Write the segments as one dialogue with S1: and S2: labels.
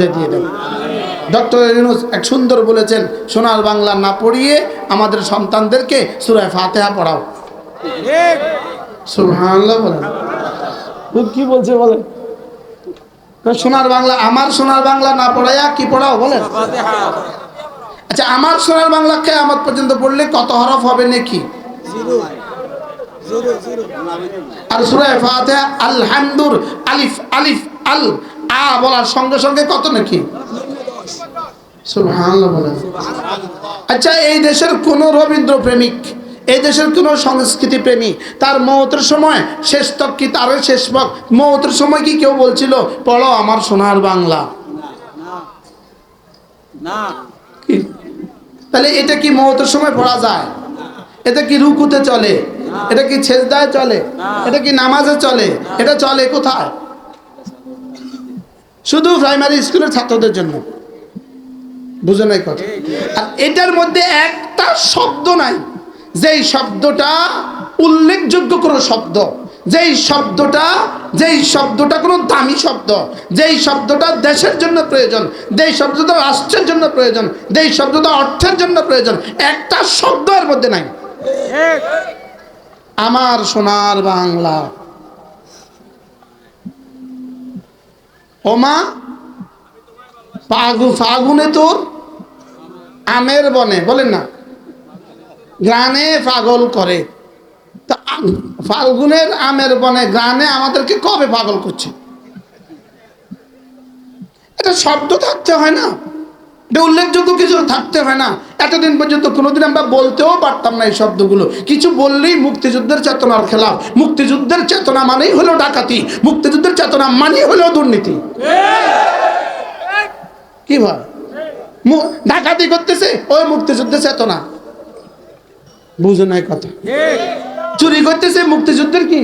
S1: যে দিয়ে দেন। ডক্টর ইউনুস এক সুন্দর বলেছেন সোনার বাংলা না পড়িয়ে আমাদের সন্তানদেরকে সুরায় ফাতেহা পড়াও। সুবহানাল্লাহ বলেন। কি বলছে বলেন? সোনার বাংলা আমার সোনার বাংলা না পড়াইয়া কি পড়াও বলেন? আচ্ছা আমার সোনার বাংলাকে আমার পর্যন্ত পড়লে কত হরফ হবে নাকি? আর সুরায় ফাতিহা আলহামদুর আলিফ আলিফ। আল আ বলার সঙ্গে সঙ্গে কত নাকি? আচ্ছা এই দেশের কোন রবীন্দ্র প্রেমিক এই দেশের কোন সংস্কৃতি প্রেমী তার মৌতের সময় শেষ তক কি তার শেষ পক মৌতের সময় কি কেউ বলছিল পড়ো আমার সোনার বাংলা কি? তাহলে এটা কি মৌতের সময় পড়া যায়? এটা কি রুকুতে চলে? এটা কি ছেজদায় চলে? এটা কি নামাজে চলে? এটা চলে কোথায়? শুধু প্রাইমারি স্কুলের ছাত্রদের জন্য। বুঝে নাই কথা? আর এটার মধ্যে একটা শব্দ নাই। যেই শব্দটা উল্লেখযোগ্য কোনো শব্দ যেই শব্দটা যেই শব্দটা কোনো দামি শব্দ যেই শব্দটা দেশের জন্য প্রয়োজন যেই শব্দটা রাষ্ট্রের জন্য প্রয়োজন যেই শব্দটা অর্থের জন্য প্রয়োজন একটা শব্দ এর মধ্যে নাই। আমার সোনার বাংলা ওমা ফাগু ফাগুনে তোর আমের বনে, বলেন না। গ্রানে পাগল করে। তা ফাল্গুনের আমের বনে, গ্রানে আমাদেরকে কবে পাগল করছে? এটা শব্দ থাকতে হয় না। এটা উল্লেখযোগ্য কিছু থাকতে হয় না। এতদিন পর্যন্ত কোনোদিন আমরা বলতেও পারতাম না এই শব্দগুলো। কিছু বললেই মুক্তিযুদ্ধের চেতনার খেলাফ। মুক্তিযুদ্ধের চেতনা মানেই হলো ডাকাতি। মুক্তিযুদ্ধের চেতনা মানেই হলো দুর্নীতি। কি ভাই ডাকাতি করতেছে, ওই মুক্তিযুদ্ধের চেতনা। বুঝো নাই কথা। চুরি করতেছে, মুক্তিযুদ্ধের কি?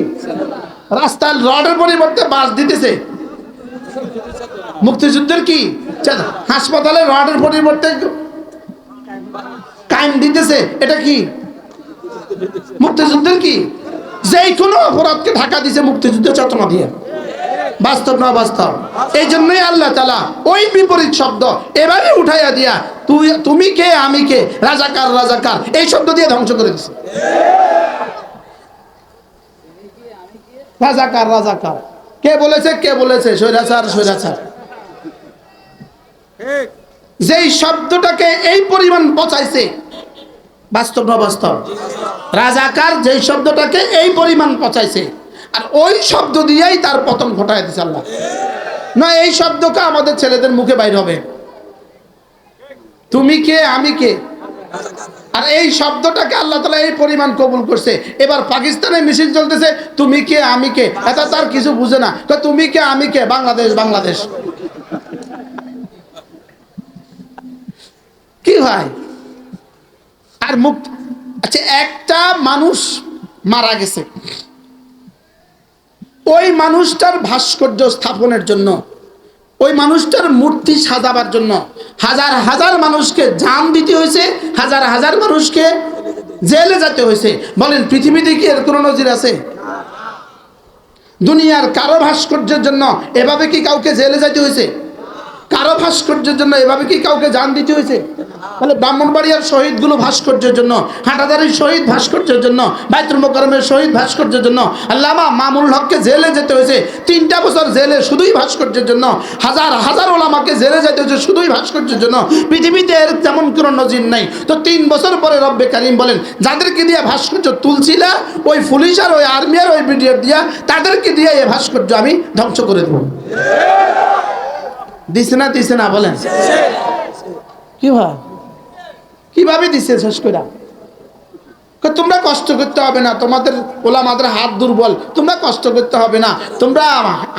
S1: রাস্তায় রডের পরিবর্তে বাস দিতেছে। মুক্তিযুদ্ধের কি? হাসপাতালে রডের পরিবর্তে কাইম দিতেছে, এটা কি? মুক্তিযুদ্ধের কি? যে কোনো অপরাধকে ঢাকা দিছে মুক্তিযুদ্ধের চেতনা দিয়ে। বাস্তব না বাস্তব? এই জন্যই আল্লাহ তালা ওই বিপরীত শব্দ এভাবে উঠাইয়া দিয়া, তুই, তুমি কে, আমি কে, রাজাকার রাজাকার, এই শব্দ দিয়ে ধ্বংস করে দিছে। রাজাকার রাজাকার। কে বলেছে? কে বলেছে? স্বৈরাচার স্বৈরাচার। যেই শব্দটাকে এই পরিমাণ পচাইছে, বাস্তব না বাস্তব রাজাকার যেই শব্দটাকে এই পরিমাণ পচাইছে, আর ওই শব্দ দিয়েই তার পতন ঘটায় দিছে আল্লাহ। না, এই শব্দকে আমাদের ছেলেদের মুখে বাইর হবে। তুমি কে, আমি কে? আর এই শব্দটাকে আল্লাহ তালা এই পরিমাণ কবুল করছে। এবার পাকিস্তানে মিছিল চলতেছে, তুমি কে, আমি কে? এটা তার কিছু বুঝে না। তুমি কে, আমি কে? বাংলাদেশ বাংলাদেশ। কি ভাই আর মুক্ত আচ্ছা একটা মানুষ মারা গেছে। ওই মানুষটার ভাস্কর্য স্থাপনের জন্য, ওই মানুষটার মূর্তি সাজাবার জন্য হাজার হাজার মানুষকে জান দিতে হয়েছে, হাজার হাজার মানুষকে জেলে যেতে হয়েছে। বলেন, পৃথিবীতে কি এর কোনো নজির আছে? দুনিয়ার কারও ভাস্কর্যের জন্য এভাবে কি কাউকে জেলে যেতে হয়েছে? কারও ভাস্কর্যের জন্য, এভাবে কি কাউকে জান দিতে হয়েছে? তাহলে ব্রাহ্মণবাড়িয়ার শহীদগুলো ভাস্কর্যের জন্য, হাটাদারির শহীদ ভাস্কর্যের জন্য, বাইতুল মোকারমের শহীদ ভাস্কর্যের জন্য, আল্লামা মামুল হককে জেলে যেতে হয়েছে, তিনটা বছর জেলে শুধুই ভাস্কর্যের জন্য, হাজার হাজার ওলামাকে জেলে যেতে হয়েছে শুধুই ভাস্কর্যের জন্য, পৃথিবীতে এর তেমন কোনো নজির নাই। তো তিন বছর পরে রব্বে কালিম বলেন, যাদেরকে দিয়ে ভাস্কর্য তুলছিলা, ওই পুলিশ আর ওই আর্মি আর ওই বিডিএফ দিয়া, তাদেরকে দিয়ে এই ভাস্কর্য আমি ধ্বংস করে দেবো। দিছে না দিছে না বলেন। কি ভাই? কীভাবে দিছে শেষ করে তোমরা কষ্ট করতে হবে না তোমাদের ওলা ওলামাদের হাত দুর্বল তোমরা কষ্ট করতে হবে না তোমরা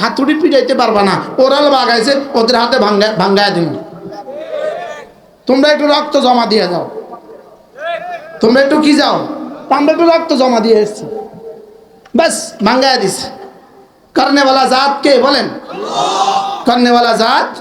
S1: হাতুড়ি পিটাইতে পারবা না ওরাল বাগাইছে ওদের হাতে ভাঙ্গা ভাঙ্গায় দিন তোমরা একটু রক্ত জমা দিয়ে যাও। তোমরা একটু কি যাও? আমরা একটু রক্ত জমা দিয়ে এসছি। ব্যাস ভাঙ্গায় দিছে। করনেওয়ালা জাত কে বলেন। করনেওয়ালা জাত?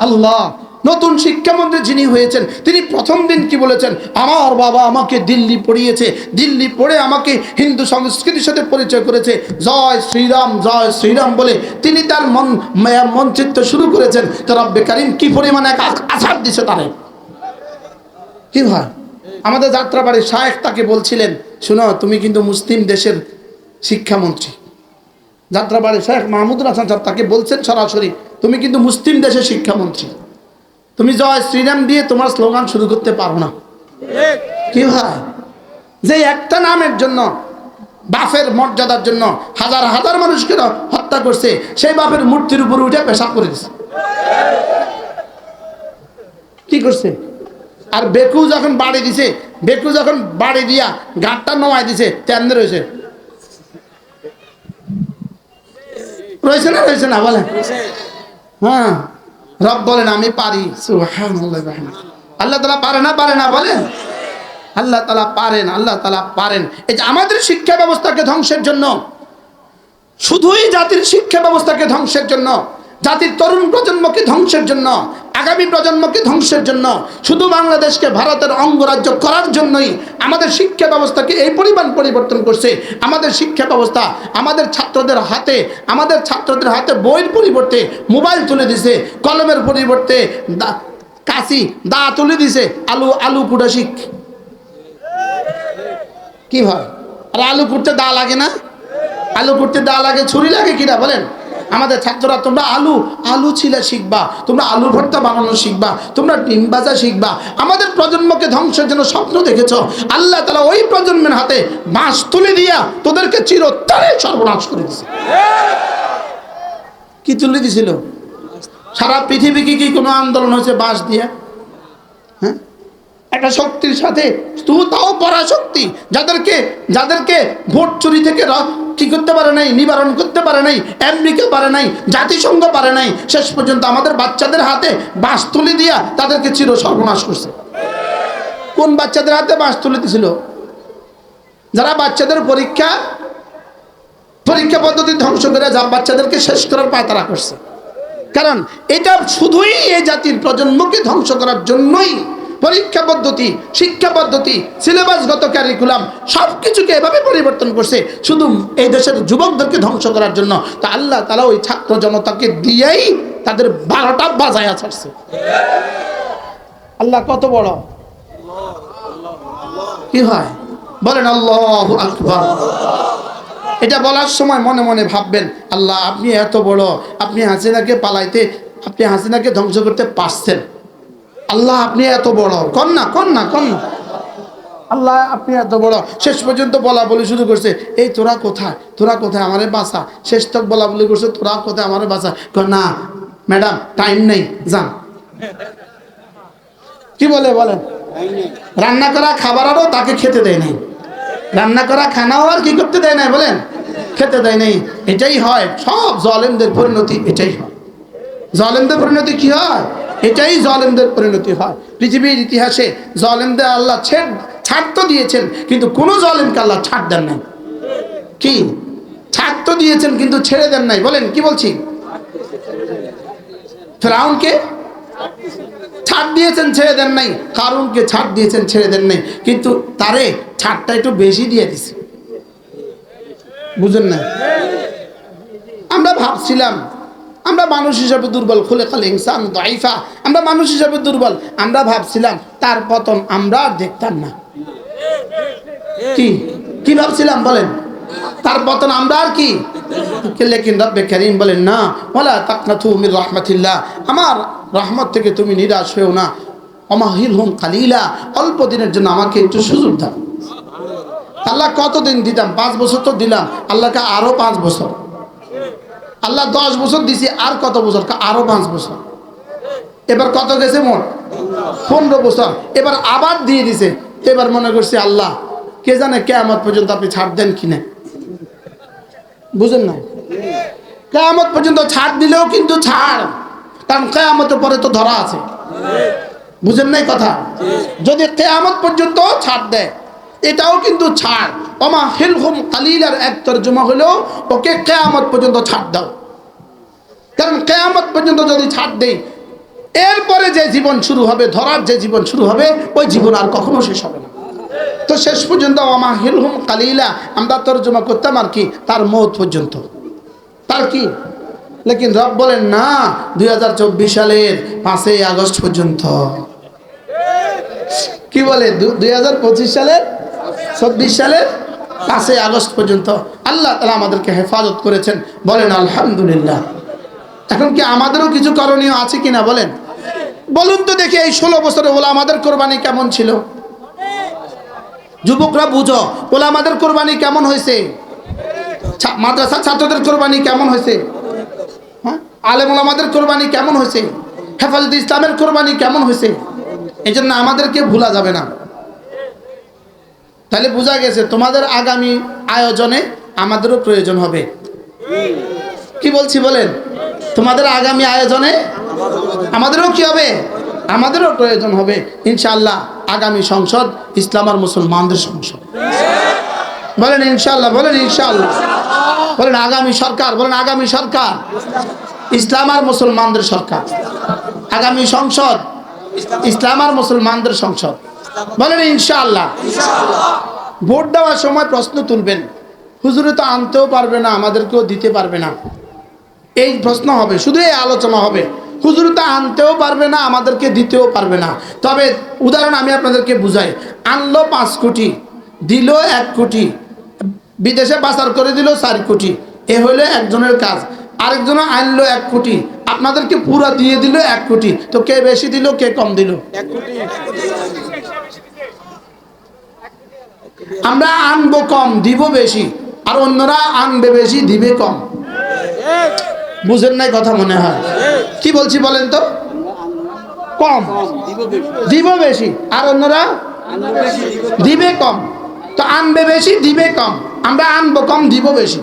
S1: আল্লাহ। নতুন শিক্ষামন্ত্রী যিনি হয়েছেন, তিনি প্রথম দিন কি বলেছেন? আমার বাবা আমাকে দিল্লি পড়িয়েছে, দিল্লি পড়ে আমাকে হিন্দু সংস্কৃতির সাথে পরিচয় করেছে। জয় শ্রীরাম জয় শ্রীরাম বলে তিনি তার মন, মা- মঞ্চিত্র শুরু করেছেন। তো রব্বে কারিম কি পরিমাণে আছাড় দিছে তারে? কি ভাই? আমাদের যাত্রাবাড়ির শায়েখ তাকে বলছিলেন, শুনো, তুমি কিন্তু মুসলিম দেশের শিক্ষামন্ত্রী। যাত্রাবাড়ির শেখ মাহমুদুল হাসান সাহেব তাকে বলছেন সরাসরি। তুমি কিন্তু মুসলিম দেশের শিক্ষামন্ত্রী। তুমি জয় শ্রীরাম দিয়ে তোমার স্লোগান শুরু করতে পারো না। কি ভাই যে একটা নামের জন্য বাফের মর্যাদার জন্য হাজার হাজার মানুষকে হত্যা করছে, সেই বাপের মূর্তির উপরে উঠে পেশাব করে দিছে। কি করছে? আর বেকু যখন বাড়ি দিছে, বেকু যখন বাড়ি দিয়া গাঁটটা নমাই দিছে তেমনি রয়েছে। রয়েছে না রয়েছে না, বলেন। হ্যাঁ রব বলেন, আমি পারি। আল্লাহ তালা পারে না পারে না, বলেন? আল্লাহ তালা পারেন, আল্লাহ তালা পারেন। এই যে আমাদের শিক্ষা ব্যবস্থাকে ধ্বংসের জন্য, শুধুই জাতির শিক্ষা ব্যবস্থাকে ধ্বংসের জন্য জাতির তরুণ প্রজন্মকে ধ্বংসের জন্য, আগামী প্রজন্মকে ধ্বংসের জন্য, শুধু বাংলাদেশকে ভারতের অঙ্গরাজ্য করার জন্যই আমাদের শিক্ষা ব্যবস্থাকে এই পরিমাণ পরিবর্তন করছে। আমাদের শিক্ষা ব্যবস্থা, আমাদের ছাত্রদের হাতে, আমাদের ছাত্রদের হাতে বইয়ের পরিবর্তে মোবাইল তুলে দিছে, কলমের পরিবর্তে কাশি, দা তুলে দিছে, আলু আলু কুটা শিখ। কি হয়? আর আলু কুটতে দা লাগে না? আলু করতে দা লাগে, ছুরি লাগে কিনা বলেন? আমাদের ছাত্ররা, তোমরা আলু আলু ছিলা শিখবা, তোমরা আলু ভর্তা বানানো শিখবা, তোমরা ডিম ভাজা শিখবা। আমাদের প্রজন্মকে ধ্বংসের জন্য স্বপ্ন দেখেছ। আল্লাহ তালা ওই প্রজন্মের হাতে বাঁশ তুলে দিয়া তোদেরকে চিরতরে সর্বনাশ করে দিছে। কি তুলে দিছিল? সারা পৃথিবী কি কি কোনো আন্দোলন হয়েছে বাঁশ দিয়ে? হ্যাঁ? একটা শক্তির সাথে তাও পরাশক্তি, যাদেরকে যাদেরকে ভোট চুরি থেকে কি করতে পারে নাই, নিবারণ করতে পারে নাই আমেরিকা পারে নাই, জাতিসংঘ পারে নাই, শেষ পর্যন্ত আমাদের বাচ্চাদের হাতে বাঁশ তুলে দিয়া তাদেরকে চির সর্বনাশ করছে। কোন বাচ্চাদের হাতে বাঁশ তুলে দিছিল? যারা বাচ্চাদের পরীক্ষা পরীক্ষা পদ্ধতি ধ্বংস করে যা বাচ্চাদেরকে শেষ করার পায়তারা করছে। কারণ এটা শুধুই এই জাতির প্রজন্মকে ধ্বংস করার জন্যই পরীক্ষা পদ্ধতি, শিক্ষা পদ্ধতি সিলেবাসগত ক্যারিকুলাম সব কিছুকে এভাবে পরিবর্তন করছে। শুধু এই দেশের যুবকদেরকে ধ্বংস করার জন্য, তা আল্লাহ তালা ওই ছাত্র জনতাকে দিয়েই তাদের বারোটা বাজায় ছাড়ছে। আল্লাহ কত বড়? কি হয়? বলেন, আল্লাহ আকবর। এটা বলার সময় মনে মনে ভাববেন, আল্লাহ, আপনি এত বড়, আপনি হাসিনাকে পালাইতে, আপনি হাসিনাকে ধ্বংস করতে পারছেন। আল্লাহ আপনি এত বড়। কন না কন না কন না। আল্লাহ আপনি এত বড়। শেষ পর্যন্ত বলা বলি শুরু করছে এই তোরা কোথায়? তোরা কোথায় আমারে বাসা শেষ তক বলা বলি করছে তোরা কোথায় আমারে কয়, না ম্যাডাম টাইম নেই যান। কি বলে বলেন? রান্না করা খাবারও তাকে খেতে দেয় নাই। রান্না করা খানাও আর কি করতে দেয় নাই বলেন? খেতে দেয় নাই। এটাই হয় সব জলেমদের পরিণতি এটাই হয়। জলেমদের পরিণতি কি হয়? এটাই জলেমদের পরিণতি হয়। পৃথিবীর ইতিহাসে জলেমদের আল্লাহ ছেড় ছাড় তো দিয়েছেন, কিন্তু কোনো জলেমকে আল্লাহ ছাড় দেন নাই। কি? ছাড় তো দিয়েছেন, কিন্তু ছেড়ে দেন নাই। বলেন, কি বলছি? ফেরাউনকে ছাড় দিয়েছেন, ছেড়ে দেন নাই। কারুনকে ছাড় দিয়েছেন, ছেড়ে দেন নাই। কিন্তু তারে ছাড়টা একটু বেশি দিয়ে দিছে। বুঝেন না আমরা ভাবছিলাম আমরা মানুষ হিসাবে দুর্বল খুলে খালে ইনসান দাইফা। আমরা মানুষ হিসাবে দুর্বল, আমরা ভাবছিলাম, তার পতন আমরা আর দেখতাম না। কি? কি ভাবছিলাম বলেন? তার পতন আমরা আর কি? লেকিন রব্বে করিম বলেন, না ওলা তাকনাথু মির রহমাতিল্লাহ। আমার রহমত থেকে তুমি নিরাশ হয়েও না। অমাহিল হুম কালিলা। অল্প দিনের জন্য আমাকে একটু সুযোগ দাও। আল্লাহ কতদিন দিতাম? পাঁচ বছর তো দিলাম। আল্লাহকে আরও পাঁচ বছর। আল্লাহ দশ বছর দিছি, আর কত বছর? আরও পাঁচ বছর। এবার কত গেছে মোট? পনেরো বছর। এবার আবার দিয়ে দিছে। এবার মনে করছে, আল্লাহ, কে জানে কে কেয়ামত পর্যন্ত আপনি ছাড় দেন কিনা? বুঝেন না কেয়ামত পর্যন্ত ছাড় দিলেও কিন্তু ছাড়। কারণ কেয়ামতের পরে তো ধরা আছে। বুঝেন নাই কথা? যদি কেয়ামত পর্যন্ত ছাড় দেয় এটাও কিন্তু ছাড়। অমা হিলহুম কালিলার এক তর্জমা হলো, ওকে কেয়ামত পর্যন্ত ছাড় দাও। কারণ কেয়ামত পর্যন্ত যদি ছাড় দেই, এরপরে যে জীবন শুরু হবে, ধরার যে জীবন শুরু হবে, ওই জীবন আর কখনো শেষ হবে না। তো শেষ পর্যন্ত আমা হিলহুম কালিলা, আমরা তর্জমা করতাম আর কি, তার মত পর্যন্ত। তার কি? লেকিন রব বলেন, না, দুই হাজার চব্বিশ সালের পাঁচই আগস্ট পর্যন্ত। কি বলে দুই হাজার পঁচিশ সালের? চব্বিশ সালের পাঁচই আগস্ট পর্যন্ত আল্লাহ তালা আমাদেরকে হেফাজত করেছেন। বলেন, আলহামদুলিল্লাহ। এখন কি আমাদেরও কিছু করণীয় আছে কিনা বলেন? বলুন তো দেখি এই ষোলো বছরে ওলা আমাদের কোরবানি কেমন ছিল? যুবকরা বুঝো, ওলা আমাদের কোরবানি কেমন হয়েছে? মাদ্রাসা ছাত্রদের কোরবানি কেমন হয়েছে? হ্যাঁ? আলেমুল আমাদের কোরবানি কেমন হয়েছে? হেফাজত ইসলামের কোরবানি কেমন হয়েছে? এই জন্য আমাদেরকে ভুলা যাবে না। তাহলে বোঝা গেছে তোমাদের আগামী আয়োজনে আমাদেরও প্রয়োজন হবে। কি বলছি বলেন? তোমাদের আগামী আয়োজনে আমাদেরও কি হবে? আমাদেরও প্রয়োজন হবে। ইনশাল্লাহ আগামী সংসদ ইসলাম আর মুসলমানদের সংসদ। বলেন ইনশাল্লাহ বলেন ইনশাল্লাহ বলেন আগামী সরকার, বলেন আগামী সরকার। ইসলাম আর মুসলমানদের সরকার। আগামী সংসদ, ইসলাম আর মুসলমানদের সংসদ। বলেন ইনশাআল্লাহ। ভোট দেওয়ার সময় প্রশ্ন তুলবেন। হুজুরে তো আনতেও পারবে না, আমাদেরকেও দিতে পারবে না। এই প্রশ্ন হবে, শুধু এই আলোচনা হবে। হুজুর তা আনতেও পারবে না, আমাদেরকে দিতেও পারবে না। তবে উদাহরণ আমি আপনাদেরকে বুঝাই। আনলো পাঁচ কোটি, দিল এক কোটি, বিদেশে পাচার করে দিল চার কোটি। এ হলো একজনের কাজ। আরেকজন আনলো এক কোটি। আপনাদেরকে পুরো দিয়ে দিল এক কোটি। তো কে বেশি দিল কে কম দিল? আমরা আনব কম দিব বেশি। আর অন্যরা আনবে বেশি দিবে কম। বুঝেন নাই কথা মনে হয়? কি বলছি বলেন তো? কম। দিব বেশি। আর অন্যরা দিবে কম। তো আনবে বেশি দিবে কম। আমরা আনব কম দিব বেশি।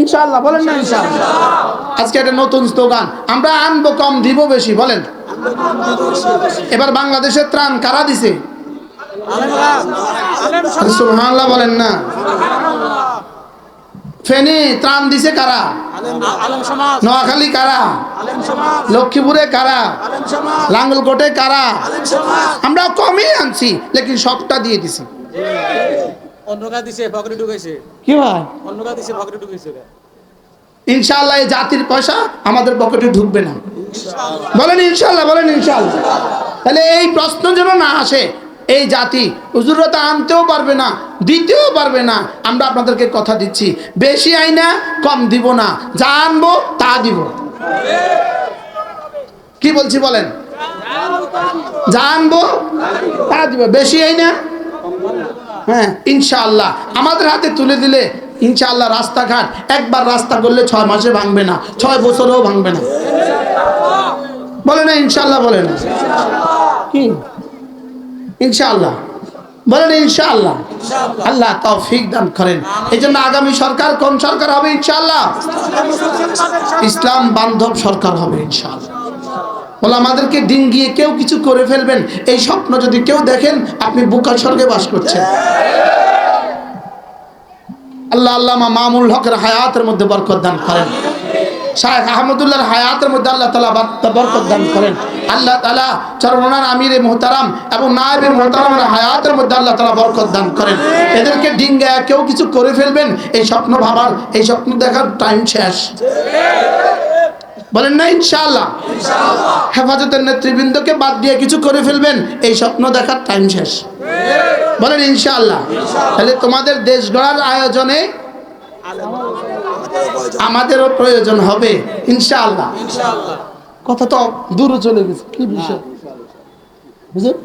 S1: ইনশাআল্লাহ। বলেন না ইনশাআল্লাহ। আজকে একটা নতুন স্লোগান, আমরা আনব কম, দিব বেশি, বলেন। এবার বাংলাদেশের ত্রাণ কারা দিছে? বলেন না। ফেনী ত্রাণ দিছে কারা? নোয়াখালী কারা? লক্ষ্মীপুরে কারা? লাঙ্গলকোটে কারা? আমরা কমই আনছি, লেকিন সবটা দিয়ে দিছি।
S2: অন্য কাজ দিছে পকেটে ঢুকাইছে।
S1: কি ভাই?
S2: অন্য কাজ দিছে পকেটে ঢুকাইছে
S1: ইনশাআল্লাহ এই জাতির পয়সা আমাদের পকেটে ঢুকবে না। বলেন ইনশাআল্লাহ বলেন ইনশাআল্লাহ। তাহলে এই প্রশ্ন যেন না আসে এই জাতি হুজুরতা আনতেও পারবে না দিতেও পারবে না আমরা আপনাদেরকে কথা দিচ্ছি। বেশি আইনা কম দিব না। যা আনব তা দিব। কি বলছি বলেন? যা আনব তা দিব। বেশি আইনা হ্যাঁ ইনশাআল্লাহ। আমাদের হাতে তুলে দিলে, ইনশাআল্লাহ, রাস্তাঘাট। একবার রাস্তা করলে ছয় মাসে ভাঙবে না, ছয় বছরেও ভাঙবে না। বলে না, ইনশাআল্লাহ বলে না। কি? ইনশাআল্লাহ। বলেন ইনশাআল্লাহ। আল্লাহ তৌফিক দান করেন। এই জন্য আগামী সরকার কোন সরকার হবে, ইনশাআল্লাহ? ইসলাম বান্ধব সরকার হবে, ইনশাআল্লাহ। বলে আমাদেরকে ডিঙ্গিয়ে কেউ কিছু করে ফেলবেন। এই স্বপ্ন যদি কেউ দেখেন, আপনি বুকার স্বর্গে বাস করছেন। আল্লাহ আল্লামা মামুল হকের হায়াতের মধ্যে বরকত দান করেন। শাহেখ আহমদুল্লাহর হায়াতের মধ্যে আল্লাহ তালা বরকত দান করেন। আল্লাহ তালা চরমনার আমির মোহতারাম এবং নায়েবের মোহতারামের হায়াতের মধ্যে আল্লাহ তালা বরকত দান করেন। এদেরকে ডিঙ্গা কেউ কিছু করে ফেলবেন, এই স্বপ্ন ভাবার, এই স্বপ্ন দেখার টাইম শেষ। বলেন না, ইনশাআল্লাহ। হেফাজতের নেতৃবৃন্দকে বাদ দিয়ে কিছু করে ফেলবেন, এই স্বপ্ন দেখার টাইম শেষ। বলেন, ইনশাআল্লাহ। তাহলে তোমাদের দেশ গড়ার আয়োজনে আমাদেরও প্রয়োজন হবে, ইনশাআল্লাহ। কথা তো দূরে চলে গেছে, কি বিষয়? বুঝলেন?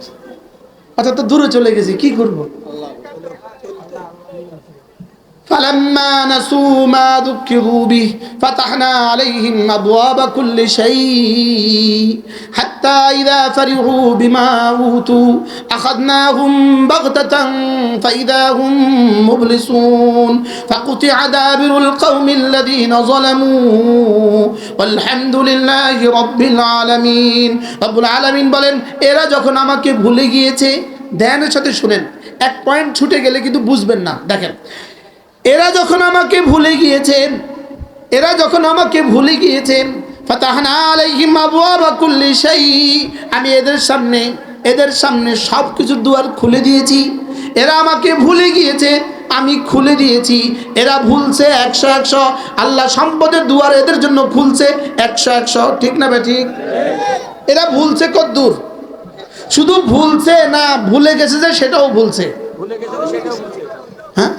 S1: কথা তো দূরে চলে গেছে, কি করব? فلما نسوا ما ذكروا به فتحنا عليهم أبواب كل شيء حتى إذا فرحوا بما أوتوا أخذناهم بغتة فإذا هم مبلسون فقطع دابر القوم الذين ظلموا والحمد لله رب العالمين رب العالمين বলেন এরা যখন আমাকে ভুলে গিয়েছে ধ্যানের সাথে শুনেন এক পয়েন্ট ছুটে গেলে কিন্তু বুঝবেন না দেখেন এরা যখন আমাকে ভুলে গিয়েছেন এরা যখন আমাকে ভুলে গিয়েছেন ফাতাহনা আলাইহিম আবওয়াবা কুল্লি শাই আমি এদের সামনে এদের সামনে সব কিছুর দুয়ার খুলে দিয়েছি। এরা আমাকে ভুলে গিয়েছে আমি খুলে দিয়েছি। এরা ভুলছে একশো একশো। আল্লাহ সম্পদের দুয়ার এদের জন্য খুলছে একশো একশো। ঠিক না ঠিক? এরা ভুলছে কদ্দূর। শুধু ভুলছে না ভুলে গেছে যে সেটাও ভুলছে। হ্যাঁ?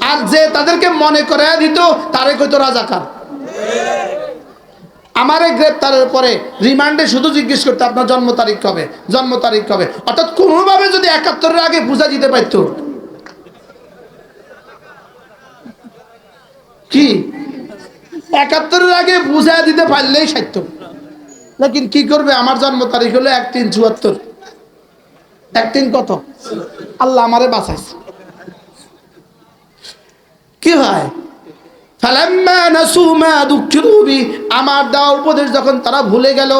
S1: আর যে তাদেরকে মনে করে দিত, তারে কইতো রাজাকার। আমারে গ্রেপ্তারের পরে রিমান্ডে শুধু জিজ্ঞেস করতে, আপনার জন্ম তারিখ কবে? জন্ম তারিখ কবে? অর্থাৎ কোনোভাবে যদি একাত্তরের আগে বুঝা দিতে পারত। কি? একাত্তরের আগে বুঝা দিতে পারলেই সাধ্য। লেকিন কি করবে? আমার জন্ম তারিখ হলো এক তিন চুয়াত্তর। এক তিন কত? আল্লাহ আমারে বাঁচাইছে। কি হয়? আমার দেওয়া উপদেশ যখন তারা ভুলে গেল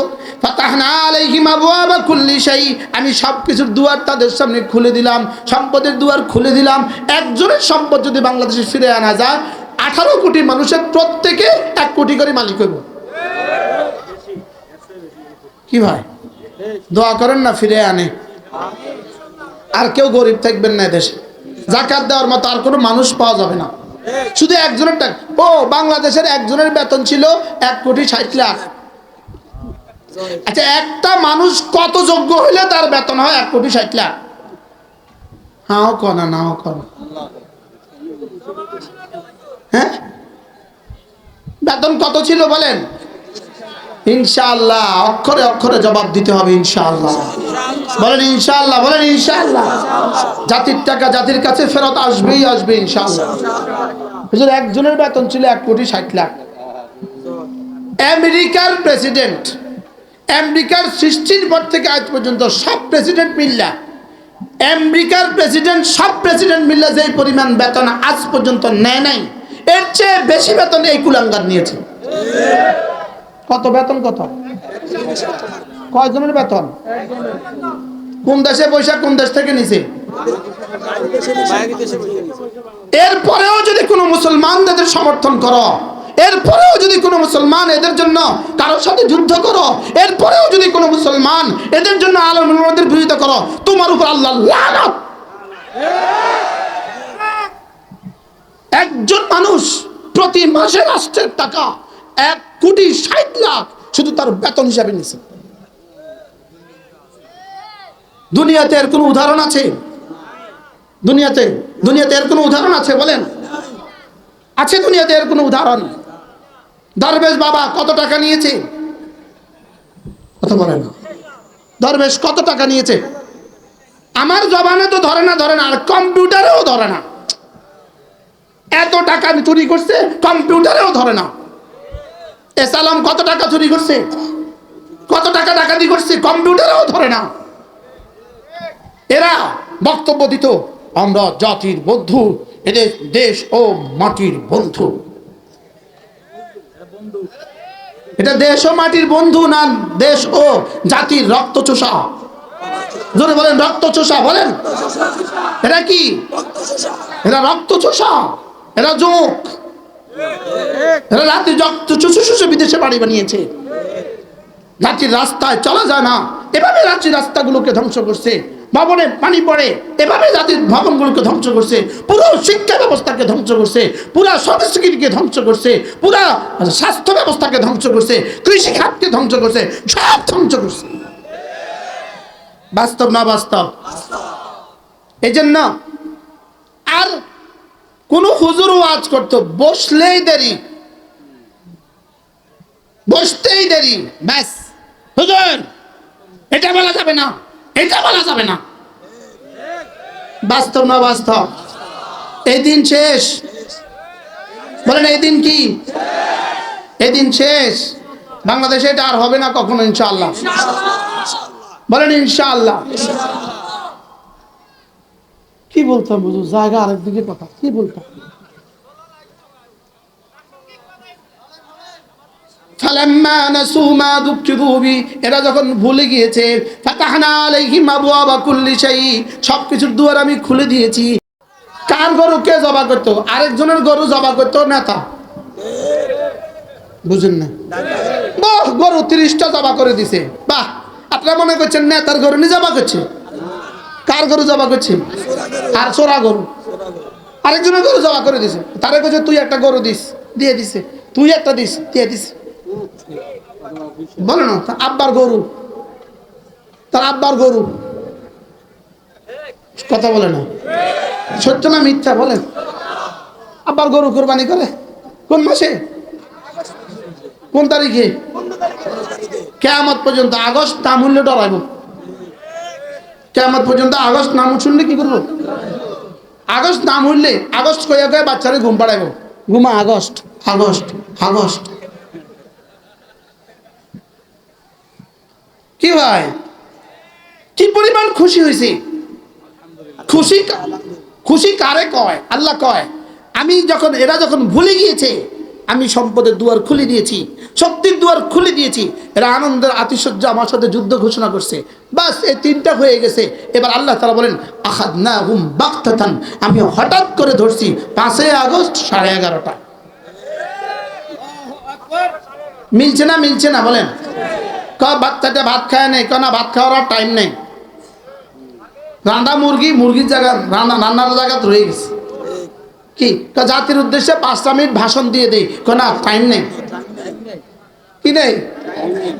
S1: আমি সব কিছুর দুয়ার তাদের সামনে খুলে দিলাম, সম্পদের দুয়ার খুলে দিলাম। একজনের সম্পদ যদি বাংলাদেশে ফিরে আনা যায়, আঠারো কোটি মানুষের প্রত্যেকে এক কোটি করে মালিক হইব। কি ভাই দোয়া করেন না, ফিরে আনে। আর কেউ গরিব থাকবেন না দেশে জাকাত দেওয়ার মতো আর কোনো মানুষ পাওয়া যাবে না। শুধু একজনের টাকা। ও, বাংলাদেশের একজনের বেতন ছিল এক কোটি ষাট লাখ। আচ্ছা একটা মানুষ কত যোগ্য হইলে তার বেতন হয় এক কোটি ষাট লাখ? হাও কনা নাও কনা হ্যাঁ? বেতন কত ছিল বলেন? ইনশাআল্লাহ, অক্ষরে অক্ষরে জবাব দিতে হবে ইনশাআল্লাহ। বলেন ইনশাআল্লাহ বলেন ইনশাআল্লাহ। জাতির টাকা জাতির কাছে ফেরত আসবেই আসবে ইনশাআল্লাহ। হুজুর, একজনের বেতন ছিল এক কোটি ষাট লাখ। আমেরিকার প্রেসিডেন্ট, আমেরিকার সৃষ্টির পর থেকে আজ পর্যন্ত সব প্রেসিডেন্ট মিল্লা। আমেরিকার প্রেসিডেন্ট, সব প্রেসিডেন্ট মিল্লা যেই পরিমাণ বেতন আজ পর্যন্ত নেয় নাই, এর চেয়ে বেশি বেতন এই কুলাঙ্গার নিয়েছে। কত বেতন কত? কয়জনের বেতন? কোন দেশে পয়সা কোন দেশ থেকে নিছে? এরপরেও যদি কোনো মুসলমান এদের সমর্থন করো, এরপরেও যদি কোনো মুসলমান এদের জন্য কারোর সাথে যুদ্ধ করো, এরপরেও যদি কোনো মুসলমান এদের জন্য আলমের বিরোধিতা করো, তোমার উপর আল্লাহ লানত। একজন মানুষ প্রতি মাসে রাষ্ট্রের টাকা এক কোটি ষাট লাখ শুধু তার বেতন হিসাবে নিছে দুনিয়াতে এর কোনো উদাহরণ আছে? দুনিয়াতে দুনিয়াতে এর কোনো উদাহরণ আছে বলেন? আছে দুনিয়াতে এর কোনো উদাহরণ? দরবেশ বাবা কত টাকা নিয়েছে? কত বলে না। দরবেশ কত টাকা নিয়েছে? আমার জবানে তো ধরে না ধরে না, আর কম্পিউটারেও ধরে না। এত টাকা চুরি করছে, কম্পিউটারেও ধরে না। এসালাম কত টাকা চুরি করছে? কত টাকা ডাকাতি করছে? কম্পিউটারেও ধরে না। এরা বক্তব্য দিত, আমরা জাতির বন্ধু, এদের দেশ ও মাটির বন্ধু। এটা দেশ ও মাটির বন্ধু না, দেশ ও জাতির রক্ত চোষা জোরে বলেন রক্ত চোষা বলেন। এরা কি? এরা রক্ত চোষা এরা এরা রাতে রক্ত চুষে চুষে বিদেশে বাড়ি বানিয়েছে। রাত্রির রাস্তায় চলা যায় না। এভাবে রাত্রির রাস্তাগুলোকে ধ্বংস করছে। ভবনে পানি পড়ে। এভাবে জাতির ভবনগুলোকে ধ্বংস করছে। পুরো শিক্ষা ব্যবস্থাকে ধ্বংস করছে। পুরা সংস্কৃতিকে ধ্বংস করছে। পুরা স্বাস্থ্য ব্যবস্থাকে ধ্বংস করছে। কৃষি খাতকে ধ্বংস করছে। সব ধ্বংস করছে। বাস্তব না বাস্তব? এই জন্য আর কোন হুজুর ওয়াজ করতো, বসলেই দেরি। বসতেই দেরি, ব্যাস। হুজুর, এটা বলা যাবে না, এটা বলা যাবে না। বাস্তব না বাস্তব? এই দিন শেষ। বলেন, এই দিন কি? এই দিন শেষ। বাংলাদেশে এটা আর হবে না কখনো, ইনশাআল্লাহ। বলেন, ইনশাআল্লাহ। কি বলতাম বুঝু? জায়গা আরেকদিকে কথা। কি বলতাম? এরা যখন ভুলে গিয়েছে সবকিছুর দুয়ার আমি খুলে দিয়েছি। কার গরু কে জবা করতো? আরেকজনের গরু জবা করতো নেতা। বুঝেন না? বাহ, গরু তিরিশটা জবা করে দিছে। বাহ, আপনারা মনে করছেন নেতার গরু নিয়ে জবা করছে? কার গরু জবা করছে? আর চোরা গরু। আরেকজনের গরু জবা করে দিছে। তারে কইছে, তুই একটা গরু দিস। দিয়ে দিছে। তুই একটা দিস। দিয়ে দিস বলে না আব্বার গরু। তার আব্বার গরু। কথা বলে না। সত্য না মিথ্যা, বলেন। আব্বার গরু কোরবানি করে। কোন মাসে? কোন তারিখে? কেয়ামত পর্যন্ত। আগস্ট, তা হলে ডরাইব। কেয়ামত পর্যন্ত আগস্ট নাম শুনলে কি করব? আগস্ট নাম হইলে আগস্ট কইয়া কয়ে বাচ্চারে ঘুম পাড়াইব। ঘুমা আগস্ট। August August. কি ভাই? কি পরিমাণ খুশি হয়েছি খুশি খুশি কারে কয়? আল্লাহ কয় আমি যখন এরা যখন ভুলে গিয়েছে আমি সম্পদের দুয়ার খুলে দিয়েছি, শক্তির দুয়ার খুলে দিয়েছি। এরা আনন্দের আতিশয্য আমার সাথে যুদ্ধ ঘোষণা করছে। বাস, এই তিনটা হয়ে গেছে। এবার আল্লাহ তারা বলেন আহাদ না হুম বাক্তান আমি হঠাৎ করে ধরছি পাঁচই আগস্ট সাড়ে এগারোটা। মিলছে না মিলছে না, বলেন। ক বাচ্চাটা ভাত খায় নেই? ক না, ভাত খাওয়ার টাইম নেই। রান্না মুরগি, মুরগির জায়গা, রান্না, রান্নার জায়গা রয়ে গেছে। কি? তো জাতির উদ্দেশ্যে পাঁচটা মিনিট ভাষণ দিয়ে দিই। কোন না টাইম নেই। কি নেই?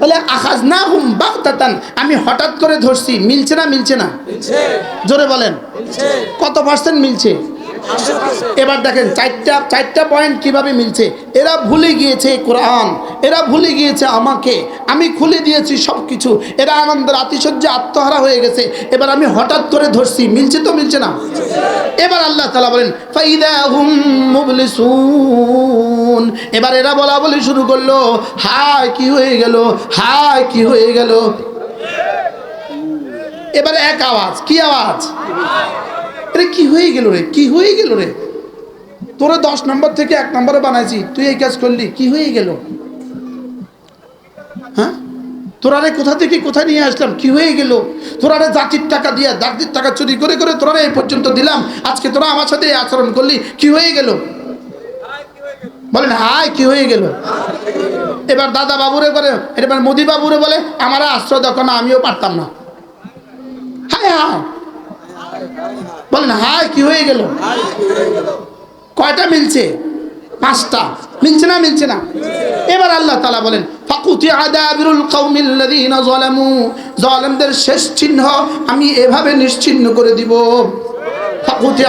S1: বলে আকাশ না হুম বাগতাতান আমি হঠাৎ করে ধরছি মিলছে না মিলছে না? জোরে বলেন। কত পার্সেন্ট মিলছে? এবার দেখেন, চারটা চারটা পয়েন্ট কীভাবে মিলছে? এরা ভুলে গিয়েছে কোরআন, এরা ভুলে গিয়েছে আমাকে। আমি খুলে দিয়েছি সব কিছু এরা আনন্দের আতিশয্যে আত্মহারা হয়ে গেছে। এবার আমি হঠাৎ করে ধরছি। মিলছে তো মিলছে না? এবার আল্লাহ তালা বলেন হুম এবার এরা বলা বলি শুরু করল, হায়, কি হয়ে গেল? হায়, কি হয়ে গেল? এবার এক আওয়াজ। কি আওয়াজ? আরে কি হয়ে গেল রে? কি হয়ে গেল রে? তোরা দশ নম্বর থেকে এক নম্বরে বানাইছি। তুই এই কাজ করলি, কি হয়ে গেল? হ্যাঁ? তোরারে কোথা থেকে কোথায় নিয়ে আসলাম? কি হয়ে গেল? তোরারে জাতির টাকা দিয়ে জাতির টাকা চুরি করে করে তোরারে এই পর্যন্ত দিলাম। আজকে তোরা আমার সাথে আচরণ করলি, কি হয়ে গেল? বলেন, হায়, কি হয়ে গেল? এবার দাদা বাবুরে বলে, এবার মোদি বাবুরে বলে, আমার আশ্রয় দেখো না আমিও পারতাম না। হ্যাঁ হায়। বলেন, হায়, কি হয়ে গেল? কয়টা মিলছে? পাঁচটা। মিলছে না মিলছে না? এবার আল্লাহ তালা বলেন ফাকুতি শেষ চিহ্ন আমি এভাবে নিশ্চিহ্ন করে দিব। ফাকুতি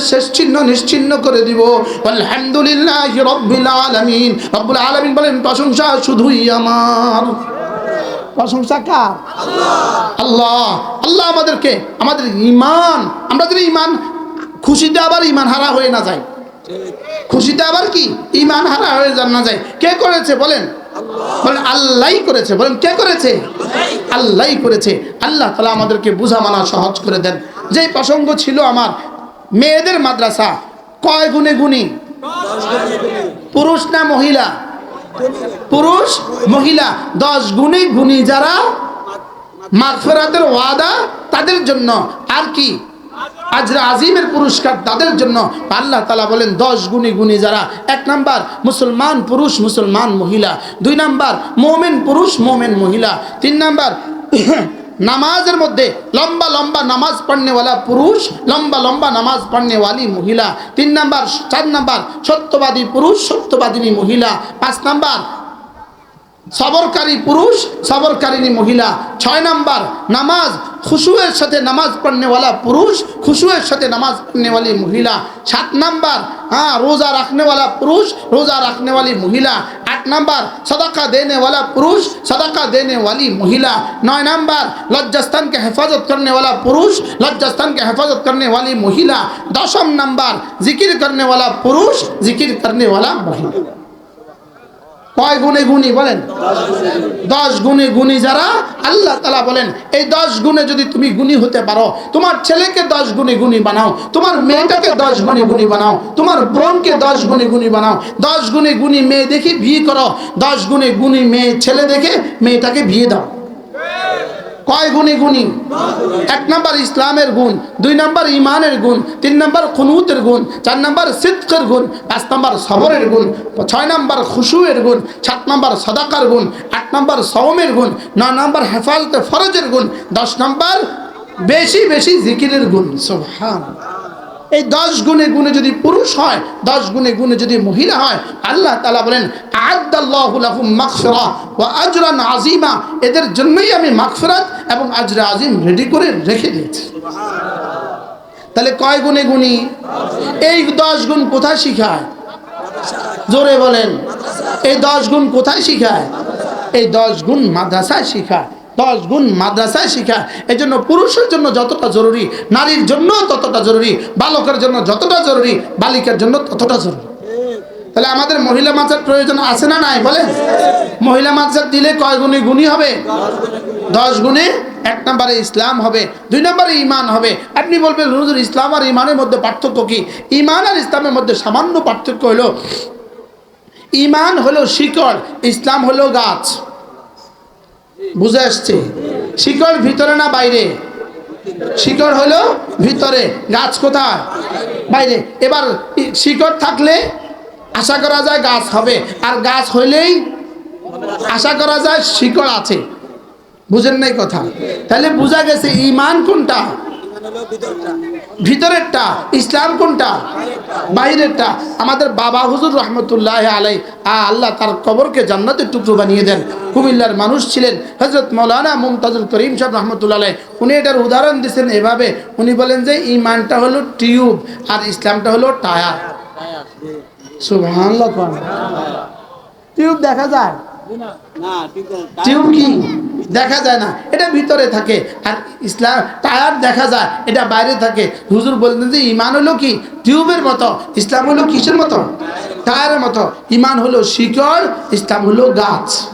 S1: শেষ চিহ্ন নিশ্চিহ্ন করে দিব। আলহামদুলিল্লাহি রাব্বিল আলামিন। রব্বুল আলামিন বলেন, প্রশংসা শুধুই আমার। প্রশংসা কার আল্লাহ। আল্লাহ আমাদেরকে, আমাদের ইমান আমরা যদি ইমান খুশিতে আবার ইমান হারা হয়ে না যায় খুশিতে আবার কি? ইমান হারা হয়ে যান না যায় কে করেছে বলেন? বলেন, আল্লাহই করেছে। বলেন, কে করেছে? আল্লাহই করেছে। আল্লাহ তালা আমাদেরকে বুঝা মানা সহজ করে দেন। যেই প্রসঙ্গ ছিল আমার, মেয়েদের মাদ্রাসা, কয় গুণে গুণী? পুরুষ না মহিলা? পুরুষ, মহিলা, দশ গুণে গুণী যারা মাগফেরাতের ওয়াদা তাদের জন্য। আর কি? আজরা আজিমের পুরস্কার তাদের জন্য। আল্লাহ তালা বলেন, দশ গুণী গুণী যারা, এক নাম্বার মুসলমান পুরুষ, মুসলমান মহিলা, দুই নাম্বার মোমেন পুরুষ, মোমেন মহিলা, তিন নাম্বার নামাজের মধ্যে লম্বা লম্বা নামাজ পড়নেওয়ালা পুরুষ, লম্বা লম্বা নামাজ পড়নেওয়ালি মহিলা, তিন নাম্বার, চার নাম্বার সত্যবাদী পুরুষ, সত্যবাদিনী মহিলা, পাঁচ নাম্বার সবরকারী পুরুষ সবরকারিনী মহিলা ছয় নাম্বার নামাজ খুশুয়ের সাথে নামাজ পড়নেওয়ালা পুরুষ খুশুয়ের সাথে নামাজ পড়নেওয়ালি মহিলা সাত নাম্বার হ্যাঁ রোজা রাখনেওয়ালা পুরুষ রোজা রাখনেওয়ালি মহিলা আট নাম্বার সদাকা দেনেওয়ালা পুরুষ সদাকা দেনেওয়ালি মহিলা নয় নাম্বার লজ্জাস্থান के हेफाजत करने वाला पुरुष लज्जास्थान के हेफाजत करने वाली महिला दशम नंबर जिक्र करने वाला पुरुष जिक्र करने वाला महिला কয় গুণে গুণী বলেন? দশ গুণে গুণী যারা আল্লাহ তালা বলেন, এই দশ গুণে যদি তুমি গুণী হতে পারো, তোমার ছেলেকে দশ গুণে গুণী বানাও, তোমার মেয়েটাকে দশ গুণে গুণী বানাও, তোমার বোনকে দশ গুণে গুণী বানাও, দশ গুণে গুণী মেয়ে দেখে বিয়ে করো, দশ গুণে গুণী মেয়ে ছেলে দেখে মেয়েটাকে বিয়ে দাও। কয় গুণী গুণী? এক নম্বর ইসলামের গুণ, দুই নম্বর ইমানের গুণ, তিন নম্বর খুনুতের গুণ, চার নম্বর সিদ্কের গুণ, পাঁচ নম্বর সবরের গুণ, ছয় নাম্বার খুশুয়ের গুণ, সাত নম্বর সদাকার গুণ, আট নম্বর সৌমের গুণ নয় নম্বর হেফাজতে ফরজের গুণ, দশ নম্বর বেশি বেশি জিকিরের গুণ। সোহান এই দশ গুণে গুণে যদি পুরুষ হয়, দশ গুণে গুণে যদি মহিলা হয়, আল্লাহ তালা বলেন আজরান আজিমা এদের জন্যই আমি মাকফিরাত এবং আজরা আজিম রেডি করে রেখে দিয়েছি। তাহলে কয় গুণে গুণী? এই দশ গুণ কোথায় শিখায়? জোরে বলেন। এই দশ গুণ কোথায় শিখায়? এই দশ গুণ মাদ্রাসায় শিখায়। দশ গুণ মাদ্রাসায় শিখা। এই জন্য পুরুষের জন্য যতটা জরুরি, নারীর জন্য ততটা জরুরি, বালকের জন্য যতটা জরুরি, বালিকার জন্য ততটা জরুরি। তাহলে আমাদের মহিলা মাছের প্রয়োজন আছে না নাই বলেন? মহিলা মাছের দিলে কয় গুণে গুণী হবে? দশ গুণে এক নম্বরে ইসলাম হবে, দুই নম্বরে ইমান হবে। আপনি বলবেন, হুজুর, ইসলাম আর ইমানের মধ্যে পার্থক্য কি? ইমান আর ইসলামের মধ্যে সামান্য পার্থক্য হলো ইমান হলো শিকড়, ইসলাম হলো গাছ। বুঝে আসছে। শিকড় ভিতরে না বাইরে? শিকড় হলো ভিতরে। গাছ কোথায়? বাইরে। এবার শিকড় থাকলে আশা করা যায় গাছ হবে। আর গাছ হইলেই আশা করা যায় শিকড় আছে। বুঝেন নাই কথা? তাহলে বোঝা গেছে, ইমান কোনটা? ভিতরেরটা, ইসলাম কোনটা? বাইরেরটা। আমাদের বাবা হুজুর রহমতুল্লাহ আলাই আল্লাহ তার কবরকে জান্নাতের টুকরো বানিয়ে দেন। কুমিল্লার মানুষ ছিলেন হজরত মৌলানা মুমতাজুল করিম সাহেব রহমতুল্লাহ আলাই উনি এটার উদাহরণ দিচ্ছেন এভাবে। উনি বলেন যে, ইমানটা হলো টিউব আর ইসলামটা হলো টায়ার। সুবহানাল্লাহ। টিউব দেখা যায়। দেখা যায় না। এটা ভিতরে থাকে। আর ইসলাম, টায়ার দেখা যায়। এটা বাইরে থাকে। হুজুর বলতেন যে, ইমান হলো কি? টিউবের মতো। ইসলাম হলো কিসের মতো? টায়ারের মতো। ইমান হলো শিকড়, ইসলাম হলো গাছ।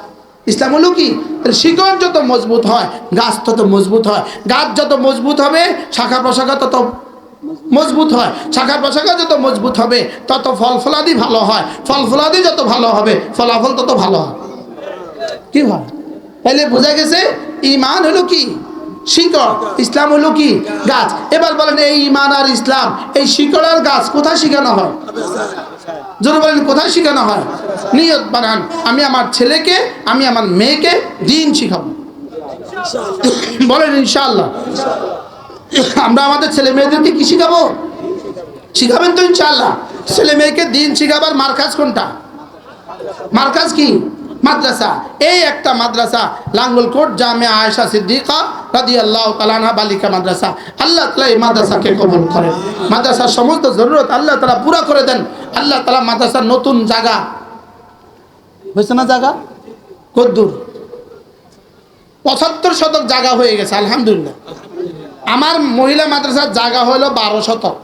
S1: ইসলাম হলো কি? শিকড় যত মজবুত হয়, গাছ তত মজবুত হয়। গাছ যত মজবুত হবে, শাখা প্রশাখা তত মজবুত হয়। শাখা প্রশাখা যত মজবুত হবে, তত ফল ফলাদি ভালো হয়। ফল ফলাদি যত ভালো হবে, ফলাফল তত ভালো হয়। কি হয়? তাহলে বোঝা গেছে ইমান হলো কি? শিকড়। ইসলাম হলো কি? গাছ। এবার বলেন, এই ইমান আর ইসলাম, এই শিকড় আর গাছ কোথায় শিখানো হয়? জোর বলেন, কোথায় শিখানো হয়? নিয়ত বানান, আমি আমার ছেলেকে, আমি আমার মেয়েকে দিন শিখাবো। বলেন ইনশাল্লাহ আমরা আমাদের ছেলে মেয়েদেরকে কি শিখাবো? শিখাবেন তো ইনশাল্লাহ ছেলে মেয়েকে দিন শিখাবার মার্কাজ কোনটা? মার্কাজ কি? মাদ্রাসা। এই একটা মাদ্রাসা লাঙ্গলকোট জামে আয়েশা সিদ্দিকা রাদি আল্লাহ তালানা বালিকা মাদ্রাসা। আল্লাহ তালা এই মাদ্রাসাকে কবল করেন। মাদ্রাসার সমস্ত জরুরত আল্লাহ তালা পুরা করে দেন। আল্লাহ তালা মাদ্রাসার নতুন জায়গা। হয়েছে না জায়গা? কদ্দুর। পঁচাত্তর শতক জায়গা হয়ে গেছে, আলহামদুলিল্লাহ। আমার মহিলা মাদ্রাসার জায়গা হলো বারো শতক।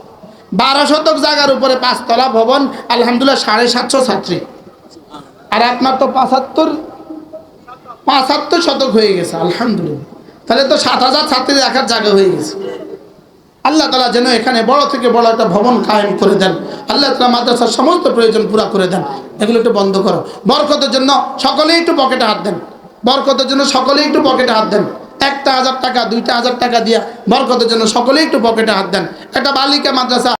S1: বারো শতক জায়গার উপরে পাঁচতলা ভবন, আলহামদুলিল্লাহ সাড়ে সাতশো ছাত্রী। আর আপনার তো পাঁচাত্তর পাঁচাত্তর শতক হয়ে গেছে, আলহামদুলিল্লাহ। তাহলে তো সাত হাজার ছাত্রী রাখার জায়গা হয়ে গেছে। আল্লাহ তালা যেন এখানে বড় থেকে বড় একটা ভবন কায়েম করে দেন। আল্লাহ তালা মাদ্রাসার সমস্ত প্রয়োজন পুরা করে দেন। এগুলো একটু বন্ধ করো। বরকতের জন্য সকলেই একটু পকেটে হাত দেন। বরকতের জন্য সকলেই একটু পকেটে হাত দেন। একটা হাজার টাকা, দুইটা হাজার টাকা দিয়া বরকতের জন্য সকলেই একটু পকেটে হাত দেন। একটা বালিকা মাদ্রাসা